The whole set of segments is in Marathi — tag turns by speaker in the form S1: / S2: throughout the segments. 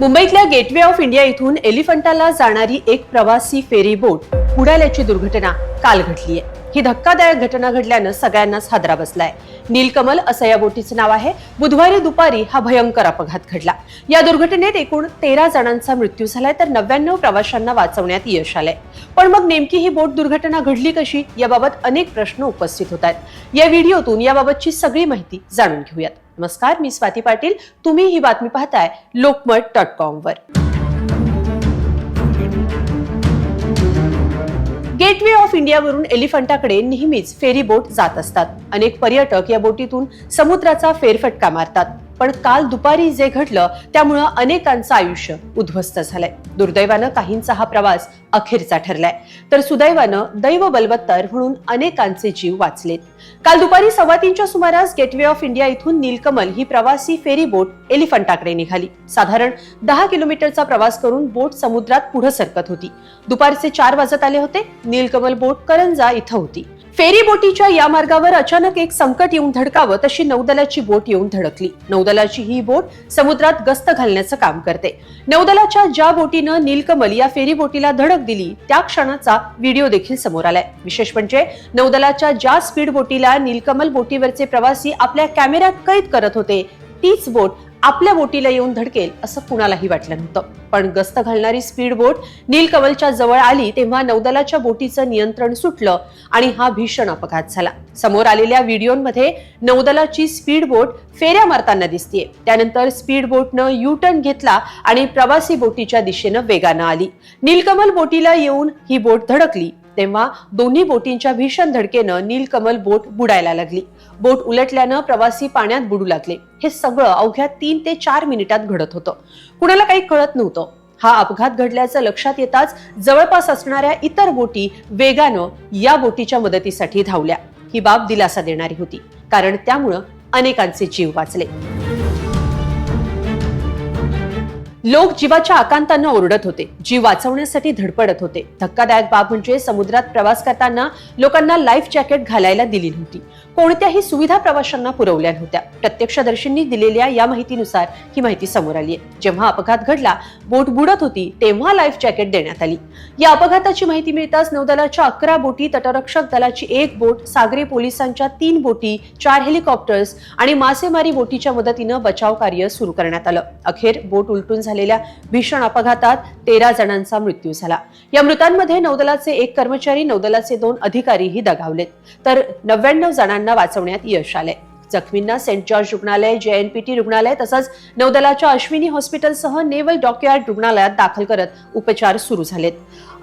S1: मुंबईतल्या गेटवे ऑफ इंडिया इथून एलिफंटाला जाणारी एक प्रवासी फेरी बोट बुडाल्याची दुर्घटना काल घडली आहे. ही धक्कादायक घटना घडल्यानं सगळ्यांनाच हादरा बसलाय. नीलकमल असं या बोटीचं नाव आहे. बुधवारी दुपारी हा भयंकर अपघात घडला. या दुर्घटनेत एकूण तेरा जणांचा मृत्यू झालाय तर नव्याण्णव प्रवाशांना वाचवण्यात यश आलंय. पण मग नेमकी ही बोट दुर्घटना घडली कशी? याबाबत अनेक प्रश्न उपस्थित होत आहेत या व्हिडिओतून याबाबतची सगळी माहिती जाणून घेऊयात. नमस्कार मी स्वाती पाटील. तुम्ही ही बातमी पाहताय लोकमत डॉट कॉम वर गेटवे ऑफ इंडियावरून एलिफंटाकडे नेहमीच फेरी बोट जात असतात. अनेक पर्यटक या बोटीतून समुद्राचा फेरफटका मारतात. पण काल दुपारी जे घडलं त्यामुळं अनेकांचं आयुष्य उद्ध्वस्त झालंय. दुर्दैवानं काहींचा हा प्रवास अखेरचा ठरलाय. तर सुदैवानं दैव बलवत्तर म्हणून अनेकांचे जीव वाचलेत. काल दुपारी सव्वा तीनच्या सुमारास गेटवे ऑफ इंडिया इथून नीलकमल ही प्रवासी फेरी बोट एलिफंटाकडे निघाली. साधारण दहा किलोमीटरचा प्रवास करून बोट समुद्रात पुढे सरकत होती. दुपारचे चार वाजत आले होते. नीलकमल बोट करंजा इथं होती. फेरीबोटीच्या या मार्गावर अचानक एक संकट येऊन धडकावं तशी नौदलाची बोट येऊन धडकली. नौदलाची ही बोट समुद्रात गस्त घालण्याचं काम करते. नौदलाच्या ज्या बोटीनं नीलकमल या फेरीबोटीला धडक दिली त्या क्षणाचा व्हिडिओ देखील समोर आलाय. विशेष म्हणजे नौदलाच्या ज्या स्पीड बोटीला नीलकमल बोटीवरचे प्रवासी आपल्या कॅमेऱ्यात कैद करत होते तीच बोट आपल्या बोटीला येऊन धडकेल असं कुणालाही वाटलं नव्हतं. पण गस्त घालणारी स्पीड बोट नीलकमलच्या जवळ आली तेव्हा नौदलाच्या बोटीचं नियंत्रण सुटलं आणि हा भीषण अपघात झाला. समोर आलेल्या व्हिडिओमध्ये नौदलाची स्पीड बोट फेऱ्या मारताना दिसतीये. त्यानंतर स्पीड बोटनं यू टर्न घेतला आणि प्रवासी बोटीच्या दिशेनं वेगानं आली. नीलकमल बोटीला येऊन ही बोट धडकली. तेव्हा दोन्ही बोटींच्या भीषण धडकेनं नीलकमल बोट बुडायला लागली. बोट उलटल्यानं प्रवासी पाण्यात बुडू लागले. हे सगळं अवघ्या तीन ते चार मिनिटात घडत होतं. कुणाला काही कळत नव्हतं. हा अपघात घडल्याचं लक्षात येताच जवळपास असणाऱ्या इतर बोटी वेगानं या बोटीच्या मदतीसाठी धावल्या. ही बाब दिलासा देणारी होती कारण त्यामुळं अनेकांचे जीव वाचले. लोक जीवाच्या आकांतांना ओरडत होते. जीव वाचवण्यासाठी धडपडत होते. धक्कादायक बाब म्हणजे समुद्रात प्रवास करताना लोकांना लाईफ जॅकेट घालायला दिली नव्हती. कोणत्याही सुविधा प्रवाशांना पुरवल्या नव्हत्या. प्रत्यक्षदर्शींनी दिलेल्या या माहितीनुसार ही माहिती समोर आली आहे. जेव्हा अपघात घडला बोट बुडत होती तेव्हा लाईफ जॅकेट देण्यात आली. या अपघाताची माहिती मिळताच नौदलाच्या अकरा बोटी तटरक्षक दलाची एक बोट सागरी पोलिसांच्या तीन बोटी चार हेलिकॉप्टर्स आणि मासेमारी बोटीच्या मदतीनं बचाव कार्य सुरू करण्यात आलं. अखेर बोट उलटून झालेल्या भीषण अपघातात तेरा जणांचा मृत्यू झाला. या मृतांमध्ये नौदलाचे एक कर्मचारी नौदलाचे दोन अधिकारीही दगावलेत. तर नव्याण्णव जणांना वाचवण्यात यश आलंय. जखमींना सेंट जॉर्ज रुग्णालय जेएनपीटी रुग्णालय तसंच नौदलाच्या अश्विनी हॉस्पिटलसह नेवल डॉकयार्ड रुग्णालयात दाखल करत उपचार सुरू झालेत.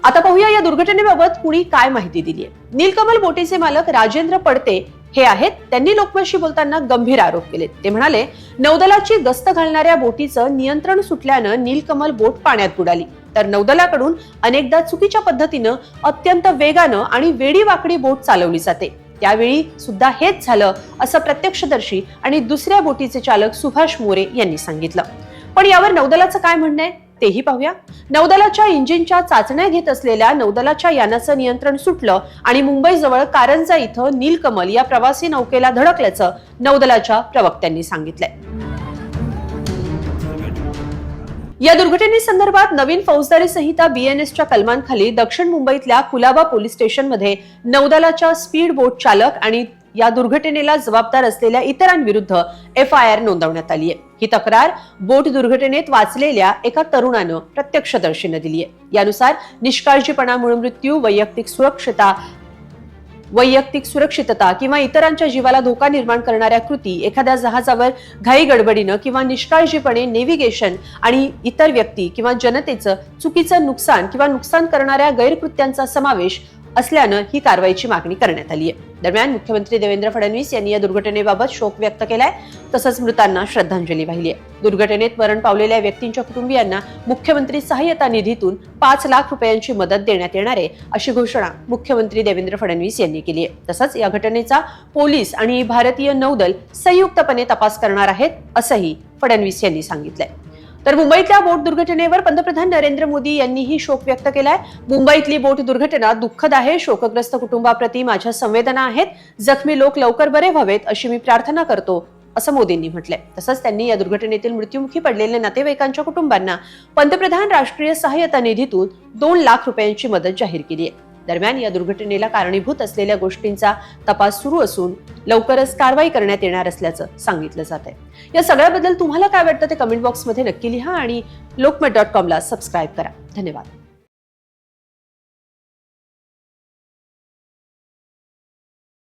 S1: आता पाहूया या दुर्घटनेबाबत कुणी काय माहिती दिली आहे नीलकमल बोटीचे मालक राजेंद्र पडते हे आहेत. त्यांनी लोकमतशी बोलताना गंभीर आरोप केले ते म्हणाले नौदलाची गस्त घालणाऱ्या बोटीचं नियंत्रण सुटल्यानं नीलकमल बोट पाण्यात बुडाली. तर नौदलाकडून अनेकदा चुकीच्या पद्धतीनं अत्यंत वेगानं आणि वेडी वाकडी बोट चालवली जाते. त्यावेळी सुद्धा हेच झालं असं प्रत्यक्षदर्शी आणि दुसऱ्या बोटीचे चालक सुभाष मोरे यांनी सांगितलं. पण यावर नौदलाचं काय म्हणणं आहे? तेही पाहूया. नौदलाच्या इंजिनच्या चाचण्या घेत असलेल्या नौदलाच्या यानाचं नियंत्रण सुटलं आणि मुंबईजवळ कारंजा इथं नीलकमल या प्रवासी नौकेला धडकल्याचं नौदलाच्या प्रवक्त्यांनी सांगितलंय. या दुर्घटनेसंदर्भात नवीन फौजदारी संहिता बीएनएसच्या कलमांखाली दक्षिण मुंबईतल्या कुलाबा पोलीस स्टेशनमध्ये नौदलाच्या स्पीड बोट चालक आणि या दुर्घटनेला जबाबदार असलेल्या इतरांविरुद्ध एफ आय आर नोंदवण्यात आली आहे ही तक्रार बोट दुर्घटनेत वाचलेल्या एका तरुणानं प्रत्यक्षदर्शीनं दिली आहे यानुसार निष्काळजीपणामुळे मृत्यू वैयक्तिक सुरक्षता वैयक्तिक सुरक्षितता किंवा इतरांच्या जीवाला धोका निर्माण करणाऱ्या कृती एखाद्या जहाजावर घाई गडबडीनं किंवा निष्काळजीपणे नेव्हिगेशन आणि इतर व्यक्ती किंवा जनतेचं चुकीचं नुकसान किंवा नुकसान करणाऱ्या गैरकृत्यांचा समावेश असल्यानं ही कारवाईची मागणी करण्यात आली आहे दरम्यान मुख्यमंत्री देवेंद्र फडणवीस यांनी या दुर्घटनेबाबत शोक व्यक्त केलाय तसंच मृतांना श्रद्धांजली वाहिली आहे दुर्घटनेत मरण पावलेल्या व्यक्तींच्या कुटुंबियांना मुख्यमंत्री सहाय्यता निधीतून पाच लाख रुपयांची मदत देण्यात येणार आहे अशी घोषणा मुख्यमंत्री देवेंद्र फडणवीस यांनी केली आहे तसंच या घटनेचा पोलीस आणि भारतीय नौदल संयुक्तपणे तपास करणार आहेत असंही फडणवीस यांनी सांगितलंय. तर मुंबईतल्या बोट दुर्घटनेवर पंतप्रधान नरेंद्र मोदी यांनीही शोक व्यक्त केलाय. मुंबईतली बोट दुर्घटना दुःखद आहे. शोकग्रस्त कुटुंबाप्रती माझ्या संवेदना आहेत. जखमी लोक लवकर बरे व्हावेत अशी मी प्रार्थना करतो असं मोदींनी म्हटलंय. तसंच त्यांनी या दुर्घटनेतील मृत्युमुखी पडलेल्या नातेवाईकांच्या कुटुंबांना पंतप्रधान राष्ट्रीय सहाय्यता निधीतून दोन लाख रुपयांची मदत जाहीर केली आहे. दरम्यान या दुर्घटनेला कारणीभूत असलेल्या गोष्टींचा तपास सुरू असून लवकरच कारवाई करण्यात येणार असल्याचं सांगितलं जात आहे. या सगळ्याबद्दल तुम्हाला काय वाटतं ते कमेंट बॉक्समध्ये नक्की लिहा आणि लोकमत डॉट कॉमला सबस्क्राईब करा. धन्यवाद.